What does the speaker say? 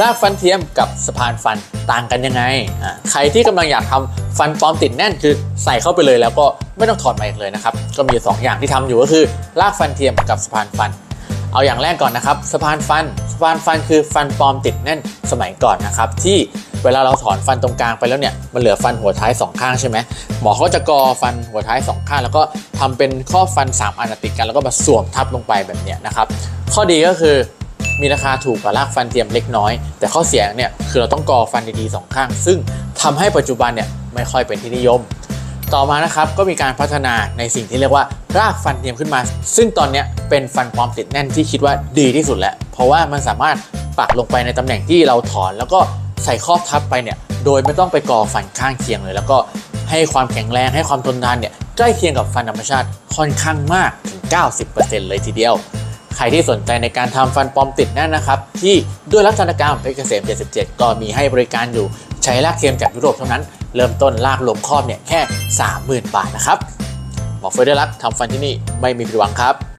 รากฟันเทียมกับสะพานฟันต่างกันยังไงอ่าใครที่กำลังอยากทำฟันปลอมติดแน่นคือใส่เข้าไปเลยแล้วก็ไม่ต้องถอดมาอีกเลยนะครับ ก็มีสองอย่างที่ทำอยู่ก็คือ รากฟันเทียมกับสะพานฟัน เอาอย่างแรกก่อนนะครับสะพานฟันสะพานฟันคือฟันปลอมติดแน่นสมัยก่อนนะครับ ที่เวลาเราถอนฟันตรงกลางไปแล้วเนี่ยมันเหลือฟันหัวท้ายสองข้างใช่ไหมหมอเขาจะกอฟันหัวท้ายสองข้าง แล้วก็ทำเป็นข้อฟัน 3 อันติดกันแล้วก็มาสวมทับลงไปแบบเนี้ยนะครับข้อดีก็คือ มีราคาถูกกว่ารากฟันเทียมเล็กน้อย แต่ข้อเสียเนี่ยคือเราต้องกอฟันดีๆสองข้าง ซึ่งทำให้ปัจจุบันเนี่ยไม่ค่อยเป็นที่นิยม ต่อมานะครับก็มีการพัฒนาในสิ่งที่เรียกว่ารากฟันเทียมขึ้นมา ซึ่งตอนเนี้ยเป็นฟันปลอมติดแน่นที่คิดว่าดีที่สุดแล้ว เพราะว่ามันสามารถปักลงไปในตำแหน่งที่เราถอน แล้วก็ใส่ครอบทับไปเนี่ยโดยไม่ต้องไปก่อฟันข้างเคียงเลย แล้วก็ให้ความแข็งแรงให้ความทนทานเนี่ยใกล้เคียงกับฟันธรรมชาติค่อนข้างมากถึง 90%เลยทีเดียว ใครที่สนใจในการทำฟันปลอมติดแน่นนะครับ ที่ด้วยรัตนกรรมเพชรเกษม 77 ก็มีให้บริการอยู่ใช้ลากเทียมจากยุโรปเท่านั้น เริ่มต้นลากลมครอบเนี่ยแค่ 30,000 บาทนะครับหมอเฟอร์เดอรักทำฟันที่นี่ไม่มีผิดหวังครับ